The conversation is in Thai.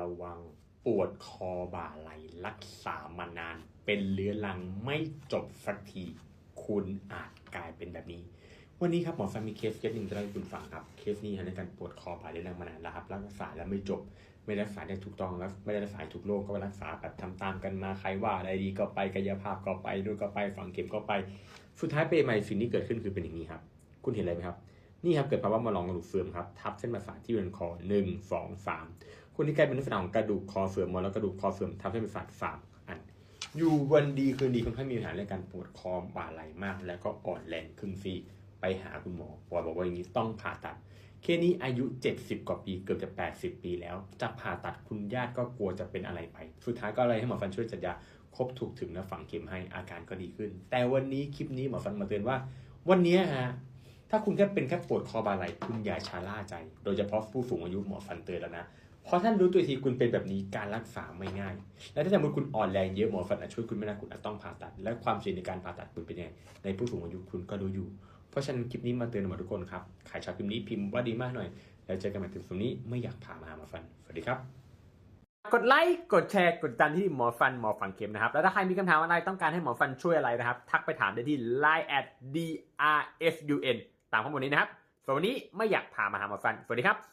ระวัง ปวดคอบ่าไหลรักษามานาน เป็นเรื้อรังไม่จบสักที คุณอาจกลายเป็นแบบนี้ วันนี้ครับหมอฟันมีเคสเคสหนึ่งจะเล่าให้คุณฟังครับ เคสนี้ในการปวดคอบ่าเรื้อรังมานานแล้วครับ รักษาแล้วไม่จบ ไม่รักษาได้ถูกต้องแล้วไม่ได้รักษาถูกโรคก็ไปรักษาแบบทำตามกันมาใครว่าอะไรดีก็ไปกายภาพก็ไปดูก็ไปฝังเข็มก็ไป สุดท้ายเป็นใหม่สิ่งที่เกิดขึ้นคือเป็นอย่างนี้ครับ คุณเห็นอะไรไหมครับ นี่ครับเกิดภาวะมะลองกระดูกเสื่อมครับทับเส้นประสาทที่บริเวณคอหนึ่งสองสามคนที่กลายเป็นลักษณะของกระดูกคอเสื่อมมาแล้วกระดูกคอเสื่อมทับเส้นประสาทสามอันอยู่วันดีคืนดีคนไข้มีปัญหาเรื่องการปวดคอบ่าไหล่มาก แล้วก็อ่อนแรงครึ่งซีไปหาคุณหมอหมอบอกว่าอย่างนี้ต้องผ่าตัดเคสนี้อายุ 70 กว่าปีเกือบจะ 80 ปีแล้ว จะผ่าตัดคุณญาติก็กลัวจะเป็นอะไรไป สุดท้ายก็เลยให้หมอฟันช่วยจัดยาครบถูกถึงและฝังเข็มให้อาการก็ดีขึ้น แต่วันนี้คลิปนี้หมอฟันมาเตือนว่า วันนี้ฮะ ถ้าคุณแค่เป็นแค่ปวดคอบาไหลคุณอย่าชาล่าใจ โดยเฉพาะผู้สูงอายุหมอฟันเตือนแล้วนะ เพราะท่านรู้ตัวทีคุณเป็นแบบนี้การรักษาไม่ง่าย และถ้าสมมติคุณอ่อนแรงเยอะหมอฟันอาจช่วยคุณไม่ได้คุณอาจต้องผ่าตัด และความเสี่ยงในการผ่าตัดคุณเป็นยังไงในผู้สูงอายุคุณก็รู้อยู่ เพราะฉะนั้นคลิปนี้มาเตือนหมอทุกคนครับใครชอบคลิปนี้พิมพ์ว่าดีมากหน่อย แล้วเจอกันใหม่ถึงตรงนี้ไม่อยากพามาหาหมอฟันสวัสดีครับกดไลค์กดแชร์กดติดตามที่หมอฟันหมอฝังเข็มนะครับ แล้วถ้าใครมีคำถามอะไรต้องการให้หมอฟันช่วยอะไรนะครับ ทักไปถามได้ที่ line at drfun ตามข้อมูลนี้นะครับส่วนวันนี้ไม่อยากพามาหาหมอฟันสวัสดีครับ